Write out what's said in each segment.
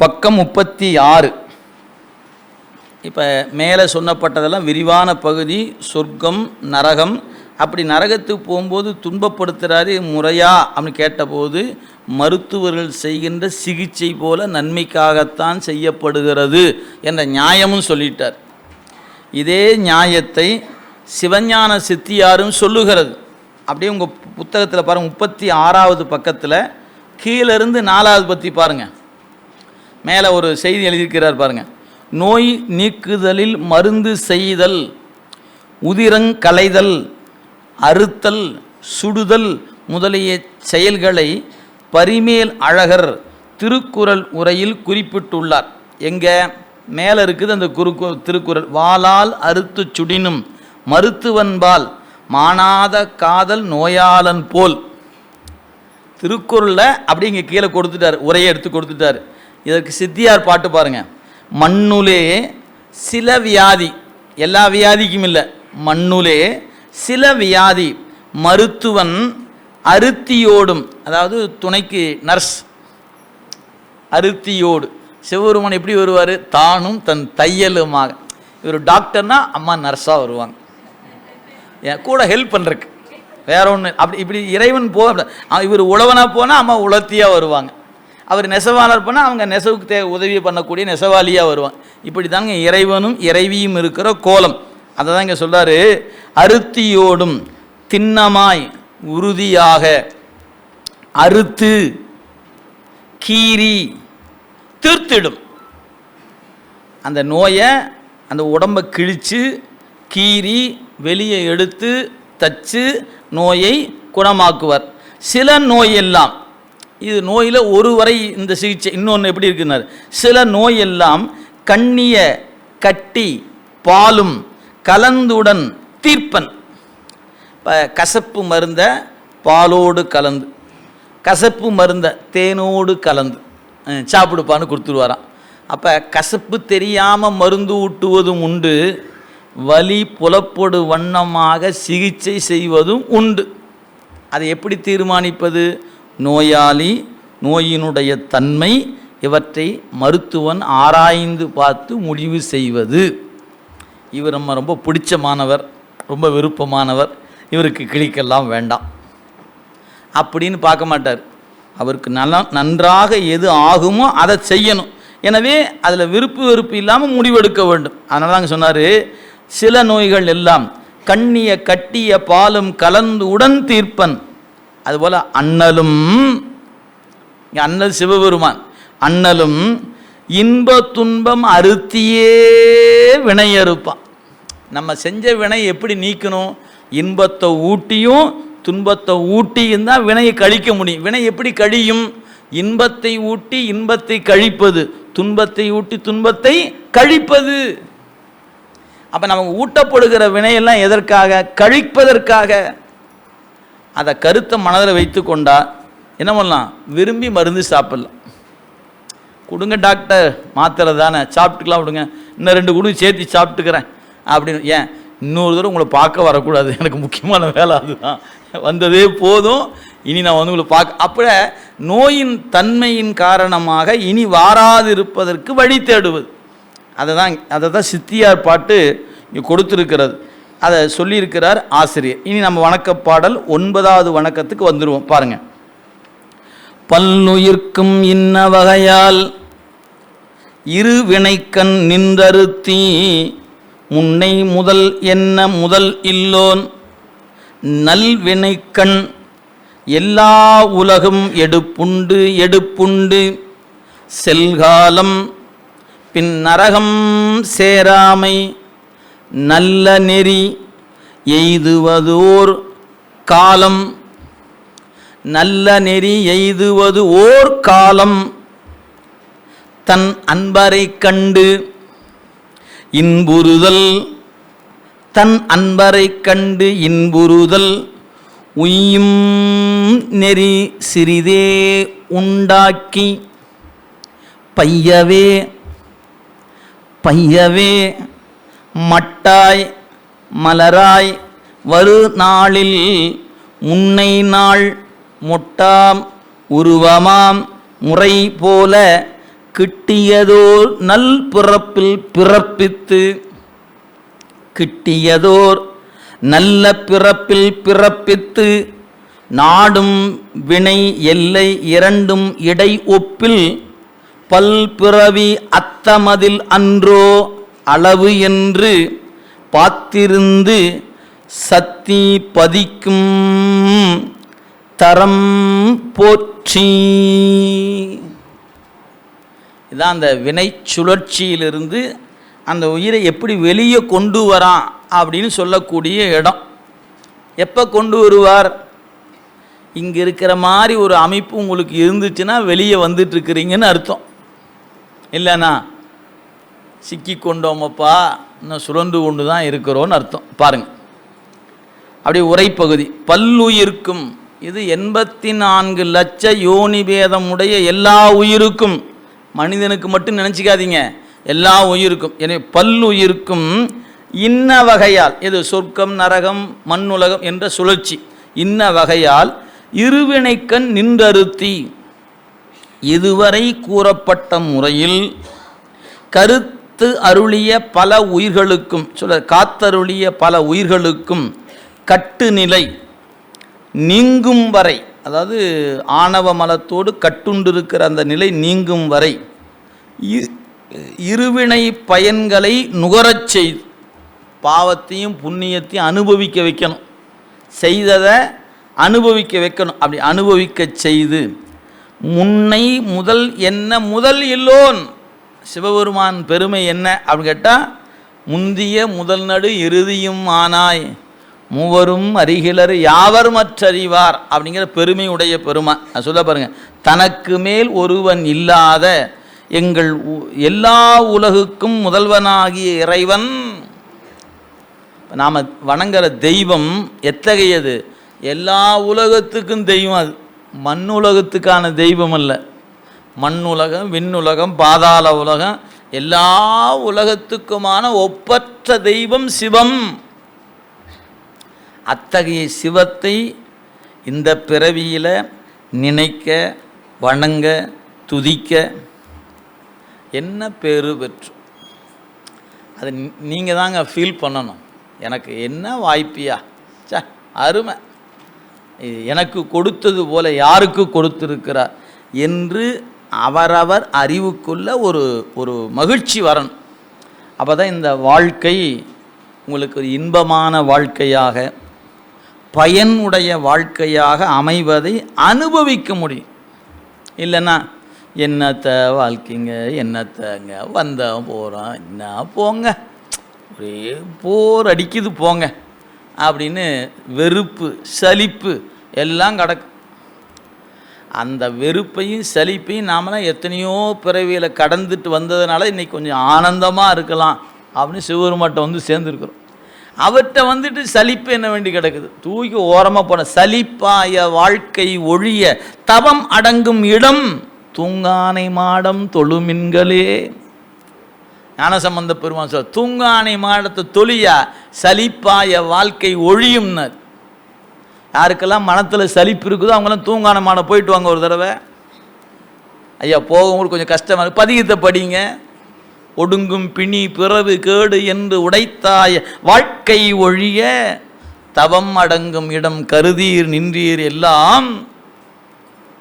பக்கம் முப்பத்தி ஆறு இப்போ மேலே சொன்னப்பட்டதெல்லாம் விரிவான பகுதி சொர்க்கம் நரகம். அப்படி நரகத்துக்கு போகும்போது துன்பப்படுத்துகிறாரு முறையா அப்படின்னு கேட்டபோது மருத்துவர்கள் செய்கின்ற சிகிச்சை போல நன்மைக்காகத்தான் செய்யப்படுகிறது என்ற நியாயமும் சொல்லிட்டார். இதே நியாயத்தை சிவஞான சித்தியாரும் சொல்லுகிறது. அப்படியே உங்கள் புத்தகத்தில் பாருங்கள் முப்பத்தி ஆறாவது பக்கத்தில் கீழேருந்து நாலாவது பற்றி பாருங்கள் மேலே ஒரு செய்தி எழுதியிருக்கிறார் பாருங்க. நோய் நீக்குதலில் மருந்து செய்தல் உதிரங் களைதல் அறுத்தல் சுடுதல் முதலிய செயல்களை பரிமேல் அழகர் திருக்குறள் உரையில் குறிப்பிட்டுள்ளார். எங்கே மேலே இருக்குது அந்த குறுக்கு திருக்குறள். வாளால் அறுத்து சுடினும் மருத்துவன்பால் மானாத காதல் நோயாளன் போல். திருக்குறளில் அப்படி இங்கே கீழே கொடுத்துட்டார் உரையை எடுத்து கொடுத்துட்டார். இதற்கு சித்தியார் பாட்டு பாருங்கள் மண்ணுலே சில வியாதி எல்லா வியாதிக்கும் இல்லை. மண்ணுலே சில வியாதி மருத்துவன் அருத்தியோடும் அதாவது துணைக்கு நர்ஸ். அருத்தியோடு சிவபெருமான் எப்படி வருவார்? தானும் தன் தையலுமாக. இவர் டாக்டர்னா அம்மா நர்ஸாக வருவாங்க. என் கூட ஹெல்ப் பண்ணுறக்கு வேற ஒன்று அப்படி இப்படி இறைவன் போ இவர் உழவனாக போனால் அம்மா உலர்த்தியாக வருவாங்க. அவர் நெசவாளர் பண்ண அவங்க நெசவுக்கு தே உதவி பண்ணக்கூடிய நெசவாளியாக வருவான். இப்படி தாங்க இறைவனும் இறைவியும் இருக்கிற கோலம். அதை தான் இங்கே சொல்கிறாரு அருத்தியோடும் திண்ணமாய் உறுதியாக அறுத்து கீறி தீர்த்திடும். அந்த நோயை அந்த உடம்பை கிழித்து கீறி வெளியே எடுத்து தச்சு நோயை குணமாக்குவார். சில நோயெல்லாம் இது நோயில் ஒரு வரை இந்த சிகிச்சை இன்னொன்று எப்படி இருக்குன்னாரு? சில நோய் எல்லாம் கண்ணிய கட்டி பாலும் கலந்துடன் தீர்ப்பன். இப்போ கசப்பு மருந்த பாலோடு கலந்து கசப்பு மருந்த தேனோடு கலந்து சாப்பிடுப்பான்னு கொடுத்துருவாராம். அப்போ கசப்பு தெரியாமல் மருந்து ஊட்டுவதும் உண்டு வலி புலப்படு வண்ணமாக சிகிச்சை செய்வதும் உண்டு. அதை எப்படி தீர்மானிப்பது? நோயாளி நோயினுடைய தன்மை இவற்றை மருத்துவன் ஆராய்ந்து பார்த்து முடிவு செய்வது. இவர் நம்ம ரொம்ப பிடிச்சமானவர் ரொம்ப விருப்பமானவர் இவருக்கு கிளிக்கெல்லாம் வேண்டாம். அப்படின்னு பார்க்க மாட்டார். அவருக்கு நல்லா நன்றாக எது ஆகுமோ அதை செய்யணும். எனவே அதில் விருப்பு வெறுப்பு இல்லாமல் முடிவெடுக்க வேண்டும். அதனால தாங்க சொன்னார் சில நோய்கள் எல்லாம் கண்ணிய கட்டிய பாலும் கலந்து உடன் தீர்ப்பன். அதுபோல் அண்ணலும் இங்கே அண்ணல் சிவபெருமான் அண்ணலும் இன்ப துன்பம் அறுத்தியே வினையறுப்பான். நம்ம செஞ்ச வினை எப்படி நீக்கணும்? இன்பத்தை ஊட்டியும் துன்பத்தை ஊட்டியும் தான் வினையை கழிக்க முடியும். வினை எப்படி கழியும்? இன்பத்தை ஊட்டி இன்பத்தை கழிப்பது. துன்பத்தை ஊட்டி துன்பத்தை கழிப்பது. அப்போ நமக்கு ஊட்டப்படுகிற வினையெல்லாம் எதற்காக? கழிப்பதற்காக. அதை கருத்தை மனதில் வைத்து கொண்டா என்ன பண்ணலாம்? விரும்பி மருந்து சாப்பிட்லாம். கொடுங்க டாக்டர் மாத்திரை தானே. சாப்பிட்டுக்கலாம் விடுங்க. இன்னும் ரெண்டு குடு சேர்த்து சாப்பிட்டுக்கிறேன். அப்படின்னு ஏன்? இன்னொரு தடவை உங்களை பார்க்க வரக்கூடாது. எனக்கு முக்கியமான வேலை அதுதான். வந்ததே போதும். இனி நான் வந்து உங்களை பார்க்க அப்போ நோயின் தன்மையின் காரணமாக இனி வாராதிருப்பதற்கு வழி தேடுவது. அதை தான் அதை தான் சித்தியார் பாட்டு இங்கே கொடுத்துருக்கிறது. அதை சொல்லியிருக்கிறார் ஆசிரியர். இனி நம்ம வணக்க பாடல் ஒன்பதாவது வணக்கத்துக்கு வந்துடுவோம் பாருங்கள் பல்லுயிர்க்கும் இன்ன வகையால் இரு வினைக்கண் நின்றறுத்தி முன்னை முதல் என்ன முதல் இல்லோன் நல்வினைக்கண் எல்லா உலகம் எடுப்புண்டு எடுப்புண்டு செல்காலம் பின் நரகம் சேராமை நல்ல நெறி எய்துவதோர் காலம். நல்ல நெறி எய்துவது ஓர் காலம். தன் அன்பரை கண்டு இன்புறுதல். தன் அன்பரை கண்டு இன்புறுதல். உய்யும் நெறி சிறிதே உண்டாக்கி பையவே பையவே மட்டாய் மலராய் வரு நாளில் முன்னை நாள் மொட்டாம் உருவமாம் முறை போல கிட்டியதோர் நல் பிறப்பில் பிறப்பித்து கிட்டியதோர் நல்ல பிறப்பில் பிறப்பித்து நாடும் வினை எல்லை இரண்டும் இடை ஒப்பில் பல்பிறவி அத்தமதில் அன்றோ அளவு என்று பார்த்திருந்து சத்தி பதிக்கும் தரம் போற்றி. இதான் அந்த வினை சுழற்சியிலிருந்து அந்த உயிரை எப்படி வெளியே கொண்டு வரான் அப்படின்னு சொல்லக்கூடிய இடம். எப்போ கொண்டு வருவார்? இங்கே இருக்கிற மாதிரி ஒரு அமைப்பு உங்களுக்கு இருந்துச்சுன்னா வெளியே வந்துட்டுருக்குறீங்கன்னு அர்த்தம். இல்லைண்ணா சிக்கி கொண்டோமப்பா இன்னும் சுரண்டு கொண்டு தான் இருக்கிறோன்னு அர்த்தம். பாருங்கள் அப்படி உரைப்பகுதி. பல்லுயிர்க்கும் இது எண்பத்தி நான்கு லட்ச யோனி பேதமுடைய எல்லா உயிருக்கும். மனிதனுக்கு மட்டும் நினச்சிக்காதீங்க. எல்லா உயிருக்கும். எனவே பல்லுயிருக்கும் இன்ன வகையால் இது சொர்க்கம் நரகம் மண்ணுலகம் என்ற சுழற்சி. இன்ன வகையால் இருவினைக்கண் நின்றறுத்தி. இதுவரை கூறப்பட்ட முறையில் கருத்து அருளிய பல உயிர்களுக்கும் சொல்ல காத்தருளிய பல உயிர்களுக்கும் கட்டுநிலை நீங்கும் வரை அதாவது ஆணவ மலத்தோடு கட்டுண்டிருக்கிற அந்த நிலை நீங்கும் வரை இருவினை பயன்களை நுகரச் செய்து பாவத்தையும் புண்ணியத்தையும் அனுபவிக்க வைக்கணும். செய்ததை அனுபவிக்க வைக்கணும். அப்படி அனுபவிக்க செய்து முன்னை முதல் என்ன முதல் இல்லோன் சிவபெருமான் பெருமை என்ன அப்படின்னு கேட்டால் முந்திய முதல் நடு இறுதியும் ஆனாய் மூவரும் அருகிலர் யாவர் மற்றறிவார் அப்படிங்கிற பெருமையுடைய பெருமை. நான் சொல்ல பாருங்கள் தனக்கு மேல் ஒருவன் இல்லாத எங்கள் உ- எல்லா உலகுக்கும் முதல்வனாகிய இறைவன். நாம் வணங்குற தெய்வம் எத்தகையது? எல்லா உலகத்துக்கும் தெய்வம் அது. மண்ணுலகத்துக்கான தெய்வம் அல்ல. மண்ணுலகம் விண்ணுலகம் பாதாள உலகம் எல்லா உலகத்துக்குமான ஒப்பற்ற தெய்வம் சிவம். அத்தகைய சிவத்தை இந்த பிறவியில் நினைக்க வணங்க துதிக்க என்ன பெரு பெற்று? அது நீங்கள் தாங்க ஃபீல் பண்ணணும். எனக்கு என்ன வாய்ப்பியா? ச அருமை. எனக்கு கொடுத்தது போல யாருக்கு கொடுத்திருக்கிறார்? என்று அவரவர் அறிவுக்குள்ள ஒரு ஒரு மகிழ்ச்சி வரணும். அப்போ தான் இந்த வாழ்க்கை உங்களுக்கு ஒரு இன்பமான வாழ்க்கையாக பயனுடைய வாழ்க்கையாக அமைவதை அனுபவிக்க முடியும். இல்லைன்னா என்னத்த வாழ்க்கைங்க என்னத்தங்க வந்தோம் போகிறோம் என்ன போங்க ஒரே போர் அடிக்குது போங்க அப்படின்னு வெறுப்பு சலிப்பு எல்லாம் கிடக்கு அந்த வெறுப்பையும் சலிப்பையும் நாமெல்லாம் எத்தனையோ பிறவியில் கடந்துட்டு வந்ததுனால இன்றைக்கி கொஞ்சம் ஆனந்தமாக இருக்கலாம் அப்படின்னு சிவபெருமாட்ட வந்து சேர்ந்துருக்குறோம். அவர்கிட்ட வந்துட்டு சலிப்பு என்ன வேண்டி கிடக்குது? தூக்கி ஓரமாக போன சலிப்பாய வாழ்க்கை ஒழிய தவம் அடங்கும் இடம் தூங்கானை மாடம் தொழுமின்களே. ஞானசம்பந்த பெருமான் சொல் தூங்கானை மாடத்தை தொழியா சலிப்பாய வாழ்க்கை ஒழியும்னர். யாருக்கெல்லாம் மனத்தில் சலிப்பு இருக்குதோ அவங்களாம் தூங்கான மாடம் போயிட்டு வாங்க ஒரு தடவை. ஐயா போகும்போது கொஞ்சம் கஷ்டமாக இருக்கு. பதிகத்தை படிங்க. ஒடுங்கும் பிணி பிறவு கேடு என்று உடைத்தாய. வாழ்க்கை ஒழிய தவம் அடங்கும் இடம் கருதீர் நின்றீர் எல்லாம்.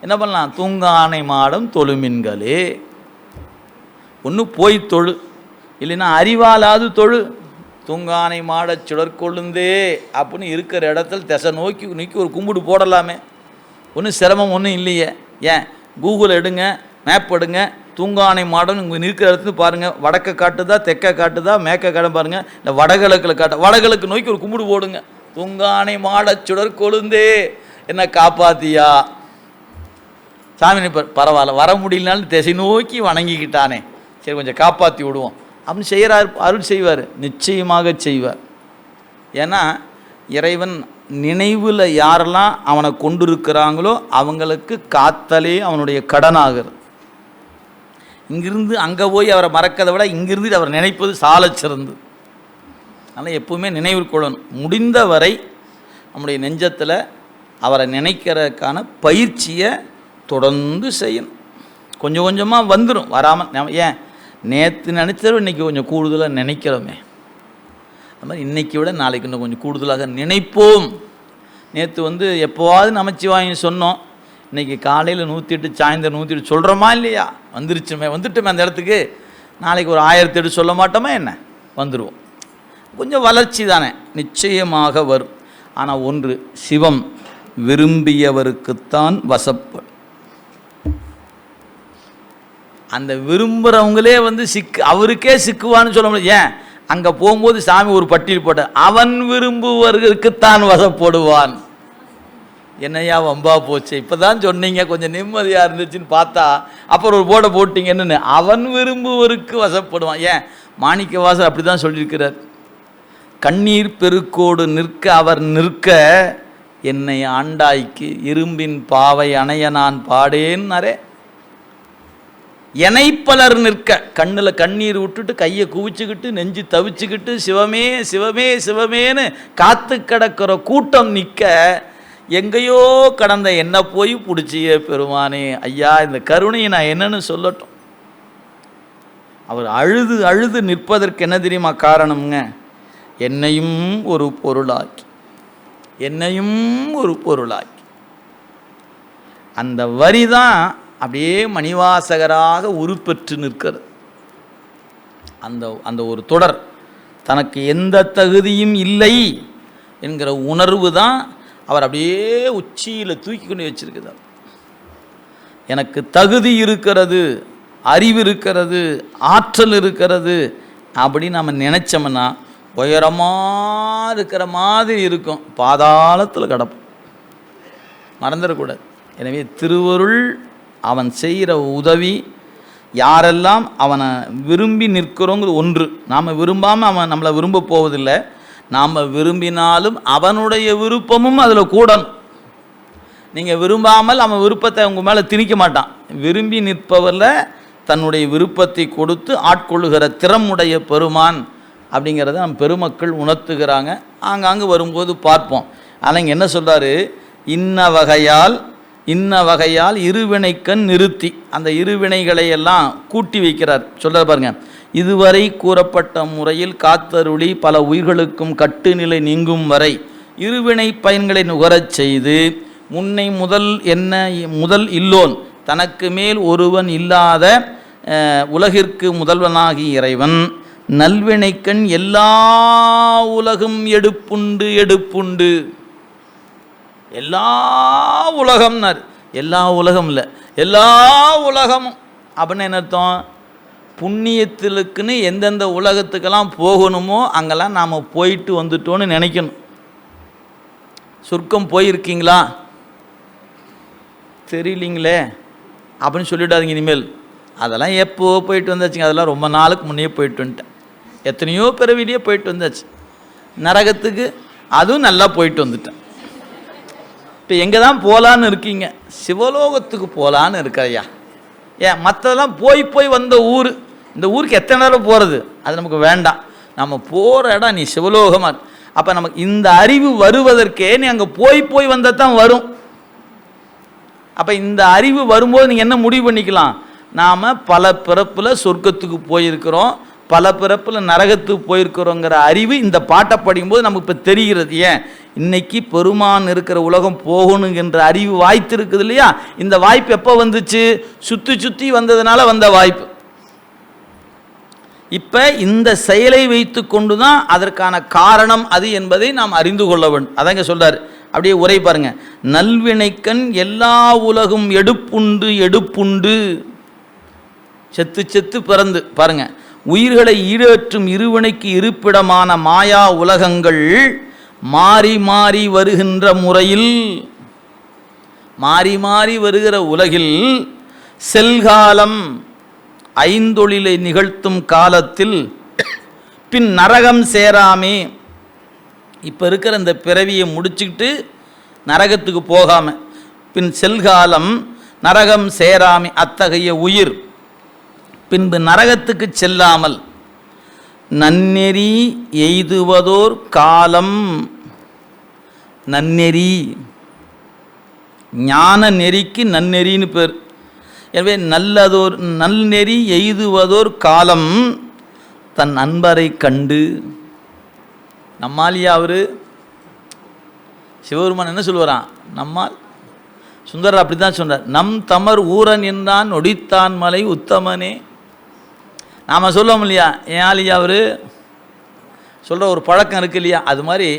என்ன பண்ணலாம்? தூங்கானை மாடம் தொழுமின்களே. ஒன்று போய் தொழு. இல்லைன்னா அறிவாலாது தொழு. தூங்கானை மாடச் சுடற்கொழுந்தே அப்படின்னு இருக்கிற இடத்துல திசை நோக்கி நோக்கி ஒரு கும்பிடு போடலாமே. ஒன்றும் சிரமம் ஒன்றும் இல்லையே. ஏன்? கூகுள் எடுங்க மேப் எடுங்க தூங்கானை மாடன்னு இங்கே இருக்கிற இடத்துல பாருங்கள் வடக்க காட்டுதா தெற்கை காட்டுதா மேற்க காட்ட பாருங்கள் இல்லை வடகிழக்கில் காட்ட வடகிழக்கு நோக்கி ஒரு கும்பிடு போடுங்க. தூங்கானை மாடச் சுடற்கொழுந்தே. என்ன காப்பாத்தியா? சாமி பரவாயில்ல வர முடியலனாலும் திசை நோக்கி வணங்கிக்கிட்டானே. சரி கொஞ்சம் காப்பாற்றி விடுவோம். அப்படின்னு செய்கிறார் அருள் செய்வார். நிச்சயமாக செய்வார். ஏன்னா இறைவன் நினைவில் யாரெல்லாம் அவனை கொண்டிருக்கிறாங்களோ அவங்களுக்கு காத்தலே அவனுடைய கடனாகிறது. இங்கிருந்து அங்கே போய் அவரை மறக்கதை விட இங்கிருந்து அவர் நினைப்பது சாலச் சிறந்து அதனால் எப்போவுமே நினைவில் கொள்ளணும். முடிந்தவரை நம்முடைய நெஞ்சத்தில் அவரை நினைக்கிறதுக்கான பயிற்சியை தொடர்ந்து செய்யணும். கொஞ்சம் கொஞ்சமாக வந்துடும் வராமல் ஏன் நேற்று நினச்சதும் இன்றைக்கி கொஞ்சம் கூடுதலாக நினைக்கிறோமே. அது மாதிரி இன்றைக்கி விட நாளைக்கு இன்னும் கொஞ்சம் கூடுதலாக நினைப்போம். நேற்று வந்து எப்போவாவது நமச்சிவாயி சொன்னோம். இன்றைக்கி காலையில் நூற்றி எட்டு சாயந்தரம் நூற்றி எட்டு சொல்கிறோமா இல்லையா? வந்துருச்சுமே வந்துட்டுமே அந்த இடத்துக்கு. நாளைக்கு ஒரு ஆயிரத்தி எட்டு சொல்ல மாட்டோமா என்ன? வந்துடுவோம் கொஞ்சம் வளர்ச்சி தானே நிச்சயமாக வரும். ஆனால் ஒன்று சிவம் விரும்பியவருக்குத்தான் வசப்படும். அந்த விரும்புகிறவங்களே வந்து சிக்கு அவருக்கே சிக்குவான்னு சொல்ல முடியும் ஏன்? அங்கே போகும்போது சாமி ஒரு பட்டியல் போட்ட அவன் விரும்புவர்களுக்குத்தான் வசப்படுவான் என்னையா வம்பா போச்சு. இப்போ தான் சொன்னீங்க கொஞ்சம் நிம்மதியாக இருந்துச்சுன்னு பார்த்தா அப்புறம் ஒரு போர்டை போட்டிங்க என்னென்னு. அவன் விரும்புவருக்கு வசப்படுவான் ஏன்? மாணிக்க வாசர் அப்படி தான் சொல்லியிருக்கிறார். கண்ணீர் பெருக்கோடு நிற்க அவர் நிற்க என்னை ஆண்டாய்க்கு இரும்பின் பாவை அணைய நான் பாடேன்னாரே. இணைப்பலர் நிற்க. கண்ணில் கண்ணீர் விட்டுட்டு கையை குவிச்சுக்கிட்டு நெஞ்சு தவிச்சுக்கிட்டு சிவமே சிவமே சிவமேன்னு காத்து கிடக்கிற கூட்டம் நிற்க எங்கேயோ கடந்த என்ன போய் பிடிச்சிய பெருமானே. ஐயா இந்த கருணையை நான் என்னன்னு சொல்லட்டும். அவர் அழுது அழுது நிற்பதற்கு என்ன தெரியுமா காரணம்ங்க? என்னையும் ஒரு பொருளாக்கி. என்னையும் ஒரு பொருளாக்கி. அந்த வரி தான் அப்படியே மணிவாசகராக உருப்பெற்று நிற்கிறது. அந்த அந்த ஒரு தொடர் தனக்கு எந்த தகுதியும் இல்லை என்கிற உணர்வு தான் அவர் அப்படியே உச்சியில் தூக்கி கொண்டு வச்சிருக்கிறார். எனக்கு தகுதி இருக்கிறது அறிவு இருக்கிறது ஆற்றல் இருக்கிறது அப்படின்னு நம்ம நினச்சோம்னா உயரமாக இருக்கிற மாதிரி இருக்கும். பாதாளத்தில் கிடப்போம். மறந்துடக்கூடாது. எனவே திருவருள் அவன் செய்கிற உதவி யாரெல்லாம் அவனை விரும்பி நிற்கிறோங்கிறது ஒன்று. நாம் விரும்பாமல் அவன் நம்மளை விரும்ப போவதில்லை. நாம் விரும்பினாலும் அவனுடைய விருப்பமும் அதில் கூடணும். நீங்கள் விரும்பாமல் அவன் விருப்பத்தை உங்கள் மேலே திணிக்க மாட்டான். விரும்பி நிற்பவரில் தன்னுடைய விருப்பத்தை கொடுத்து ஆட்கொள்ளுகிற திறமுடைய பெருமான் அப்படிங்கிறத நம் பெருமக்கள் உணர்த்துகிறாங்க. ஆங்காங்கு வரும்போது பார்ப்போம். ஆனால் இங்கே என்ன சொல்கிறாரு இன்ன வகையால் இன்ன வகையால் இருவினைக்கண் நிறுத்தி அந்த இருவினைகளை எல்லாம் கூட்டி வைக்கிறார். சொல்கிறார் பாருங்க. இதுவரை கூறப்பட்ட முறையில் காத்தருளி பல உயிர்களுக்கும் கட்டுநிலை நீங்கும் வரை இருவினை பயன்களை நுகரச் செய்து முன்னை முதல் என்ன முதல் இல்லோன் தனக்கு மேல் ஒருவன் இல்லாத உலகிற்கு முதல்வனாகி இறைவன். நல்வினைக்கண் எல்லா உலகும் எடுப்புண்டு எடுப்புண்டு. எல்லா உலகம்னார். எல்லா உலகம் இல்லை. எல்லா உலகமும். அப்படின்னு என்ன அர்த்தம்? புண்ணியத்திலுக்குன்னு எந்தெந்த உலகத்துக்கெல்லாம் போகணுமோ அங்கெல்லாம் நாம் போயிட்டு வந்துட்டோன்னு நினைக்கணும். சொர்க்கம் போயிருக்கீங்களா? தெரியலீங்களே. அப்படின்னு சொல்லிவிடாதீங்க இனிமேல். அதெல்லாம் எப்போ போயிட்டு வந்தாச்சுங்க? அதெல்லாம் ரொம்ப நாளுக்கு முன்னே போயிட்டு வந்துட்டேன். எத்தனையோ பிறவிலேயே போயிட்டு வந்தாச்சு. நரகத்துக்கு அதுவும் நல்லா போயிட்டு வந்துட்டேன். இப்போ எங்கே தான் போகலான்னு இருக்கீங்க? சிவலோகத்துக்கு போகலான்னு இருக்கிறையா? ஏன் மற்றதெல்லாம் போய் போய் வந்த ஊர். இந்த ஊருக்கு எத்தனை நேரம் போகிறது அது நமக்கு வேண்டாம். நம்ம போகிற இடம் நீ சிவலோகமாக அப்போ நமக்கு இந்த அறிவு வருவதற்கே நீ அங்கே போய் போய் வந்தால் தான் வரும். அப்போ இந்த அறிவு வரும்போது நீங்கள் என்ன முடிவு பண்ணிக்கலாம்? நாம் பல பிறப்பில் சொர்க்கத்துக்கு போயிருக்கிறோம். பல பிறப்பில் நரகத்துக்கு போயிருக்கிறோங்கிற அறிவு இந்த பாட்டை படிக்கும்போது நமக்கு இப்போ தெரிகிறது. ஏன்? இன்னைக்கு பெருமான் இருக்கிற உலகம் போகணுங்கிற அறிவு வாய்த்து இருக்குது இல்லையா? இந்த வாய்ப்பு எப்போ வந்துச்சு? சுற்றி சுற்றி வந்ததுனால வந்த வாய்ப்பு. இப்போ இந்த செயலை வைத்து கொண்டு தான் அதற்கான காரணம் அது என்பதை நாம் அறிந்து கொள்ள வேண்டும் அதாங்க சொல்கிறார் அப்படியே உரை பாருங்க. நல்வினைக்கண் எல்லா உலகும் எடுப்புண்டு எடுப்புண்டு. செத்து செத்து பிறந்து. பாருங்கள் உயிர்களை ஈடேற்றும் இருவினைக்கு இருப்பிடமான மாயா உலகங்கள் மாறி மாறி வருகின்ற முறையில் மாறி மாறி வருகிற உலகில் செல்காலம் ஐந்தொழிலை நிகழ்த்தும் காலத்தில் பின் நரகம் சேராமே. இப்போ இருக்கிற இந்த பிறவியை முடிச்சுக்கிட்டு நரகத்துக்கு போகாமல் பின் செல்காலம் நரகம் சேராமே அத்தகைய உயிர். பின்பு நரகத்துக்கு செல்லாமல் நன்னெறி எய்துவதோர் காலம். நன்னெறி. ஞான நெறிக்கு நன்னெறின்னு பேர். எனவே நல்லதோர் நல்நெறி எய்துவதோர் காலம் தன் அன்பரை கண்டு. நம்மாலியா அவர் சிவபெருமான் என்ன சொல்லுவாராம்? நம்மால்? சுந்தரர் அப்படி தான் சொன்னார் நம் தமர் ஊரன் என்றான் ஒடித்தான் மலை உத்தமனே. நாம் சொல்லுவோம் இல்லையா? ஏன் ஆலியா அவர்? சொல்கிற ஒரு பழக்கம் இருக்கு இல்லையா? அது மாதிரி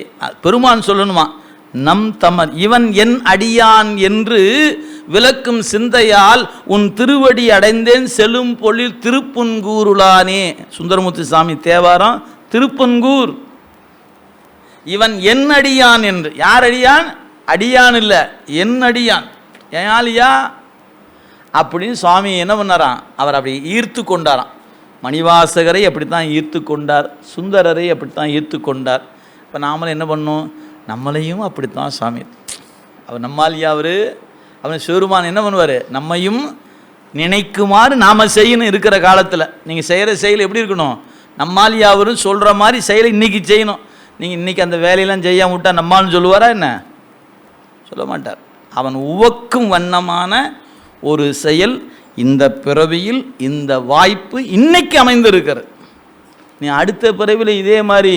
பெருமான் சொல்லணுமா? நம் தமன் இவன் என் அடியான் என்று விளக்கும் சிந்தையால் உன் திருவடி அடைந்தேன் செல்லும் பொழில் திருப்புன்கூருளானே. சுந்தரமூர்த்தி சாமி தேவாரம் திருப்பன்கூர் இவன் என் அடியான் என்று. யார் அடியான்? அடியான் இல்லை என் அடியான். ஏன் ஆலியா அப்படின்னு சுவாமி என்ன பண்ணாராம்? அவர் அப்படி ஈர்த்து கொண்டாராம். மணிவாசகரை அப்படித்தான் ஈர்த்து கொண்டார் சுந்தரரை அப்படித்தான் ஈர்த்து கொண்டார். இப்போ நாமளும் என்ன பண்ணோம் நம்மளையும் அப்படித்தான் சுவாமி அவர் நம்மாலியா அவர்? அவன் சிவருமான் என்ன பண்ணுவார்? நம்மையும் நினைக்குமாறு நாம் செய்யணும் இருக்கிற காலத்தில். நீங்கள் செய்கிற செயல் எப்படி இருக்கணும்? நம்மாலியாவரும் சொல்கிற மாதிரி செயலை இன்றைக்கி செய்யணும். நீங்கள் இன்றைக்கி அந்த வேலையெல்லாம் செய்யாம விட்டா நம்மான்னு சொல்லுவாரா என்ன? சொல்ல மாட்டார். அவன் உவக்கும் வண்ணமான ஒரு செயல் இந்த பிறவியில் இந்த வாய்ப்பு இன்னைக்கு அமைந்திருக்கிறது. நீ அடுத்த பிறவியில் இதே மாதிரி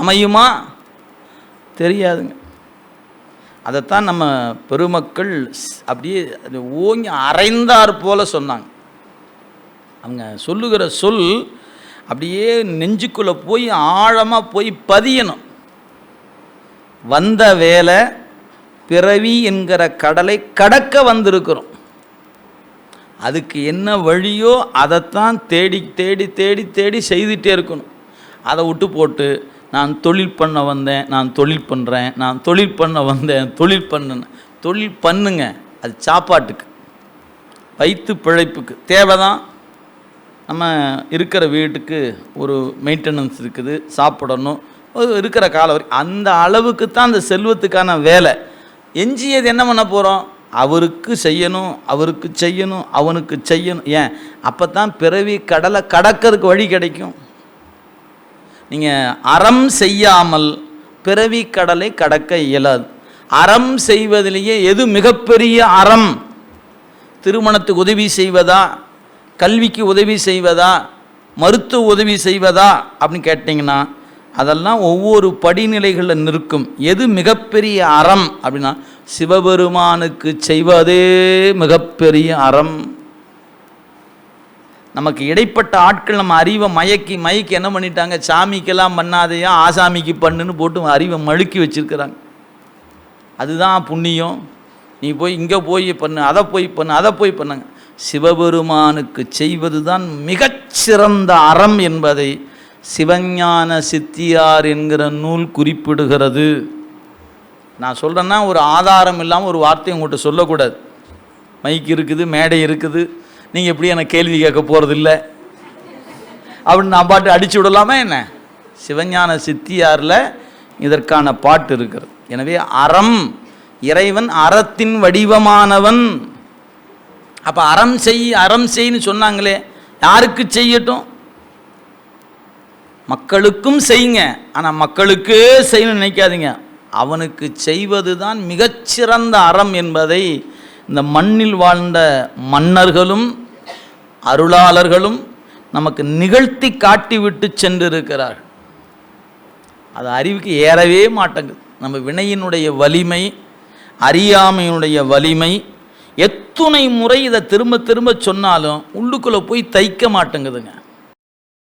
அமையுமா? தெரியாதுங்க. அதைத்தான் நம்ம பெருமக்கள் அப்படியே அது ஓங்கி அரைந்தார் போல சொன்னாங்க. அவங்க சொல்லுகிற சொல் அப்படியே நெஞ்சுக்குள்ளே போய் ஆழமாக போய் பதியணும். வந்த வேலை பிறவி என்கிற கடலை கடக்க வந்திருக்கிறோம். அதுக்கு என்ன வழியோ அதைத்தான் தேடி தேடி தேடி தேடி செய்துட்டே இருக்கணும். அதை விட்டு போட்டு நான் தொழில் பண்ண வந்தேன் நான் தொழில் பண்ணுறேன் நான் தொழில் பண்ண வந்தேன் தொழில் பண்ணேன் தொழில் பண்ணுங்க அது சாப்பாட்டுக்கு. வயிற்று பிழைப்புக்கு. தேவை தான் நம்ம இருக்கிற வீட்டுக்கு ஒரு மெயின்டெனன்ஸ் இருக்குது சாப்பிடணும். இருக்கிற காலம் வரைக்கும். அந்த அளவுக்கு தான் அந்த செல்வத்துக்கான வேலை. எஞ்சியது என்ன பண்ண போகிறோம் அவருக்கு செய்யணும் அவருக்கு செய்யணும் அவனுக்கு செய்யணும். ஏன்? அப்போ தான் பிறவி கடலை கடக்கிறதுக்கு வழி கிடைக்கும். நீங்கள் அறம் செய்யாமல் பிறவி கடலை கடக்க இயலாது. அறம் செய்வதிலேயே எது மிகப்பெரிய அறம்? திருமணத்துக்கு உதவி செய்வதா? கல்விக்கு உதவி செய்வதா? மருத்துவ உதவி செய்வதா? அப்படின்னு கேட்டிங்கன்னா அதெல்லாம் ஒவ்வொரு படிநிலைகளில் நிற்கும். எது மிகப்பெரிய அறம் அப்படின்னா சிவபெருமானுக்கு செய்வதே மிகப்பெரிய அறம். நமக்கு இடைப்பட்ட ஆட்கள் நம்ம அறிவை மயக்கி மயக்கி என்ன பண்ணிட்டாங்க? சாமிக்கெல்லாம் பண்ணாதையா? ஆசாமிக்கு பண்ணுன்னு போட்டு அறிவை மழுக்கி வச்சிருக்கிறாங்க. அதுதான் புண்ணியம். நீ போய் இங்கே போய் பண்ணு அதை போய் பண்ணு அதை போய் பண்ணுங்க. சிவபெருமானுக்கு செய்வது தான் மிகச்சிறந்த அறம் என்பதை சிவஞான சித்தியார் என்கிற நூல் குறிப்பிடுகிறது. நான் சொல்கிறேன்னா ஒரு ஆதாரம் இல்லாமல் ஒரு வார்த்தையை உங்கள்கிட்ட சொல்லக்கூடாது. மைக் இருக்குது மேடை இருக்குது. நீங்கள் எப்படி எனக்கு கேள்வி கேட்க போகிறதில்ல அப்படின்னு நான் பாட்டு அடிச்சு விடலாமா என்ன? சிவஞான சித்தியாரில் இதற்கான பாட்டு இருக்கிறது. எனவே அறம் இறைவன் அறத்தின் வடிவமானவன். அப்போ அறம் செய் அறம் செய்ன்னு சொன்னாங்களே யாருக்கு செய்யட்டும்? மக்களுக்கும் செய்யுங்க. ஆனால் மக்களுக்கே செய்யணும்னு நினைக்காதீங்க. அவனுக்கு செய்வது தான் மிகச்சிறந்த அறம் என்பதை இந்த மண்ணில் வாழ்ந்த மன்னர்களும் அருளாளர்களும் நமக்கு நிகழ்த்தி காட்டிவிட்டு சென்றிருக்கிறார்கள். அது அறிவுக்கு ஏறவே மாட்டேங்குது. நம்ம வினையினுடைய வலிமை அறியாமையினுடைய வலிமை எத்துணை முறை இதை திரும்ப திரும்ப சொன்னாலும் உள்ளுக்குள்ளே போய் தைக்க மாட்டேங்குதுங்க.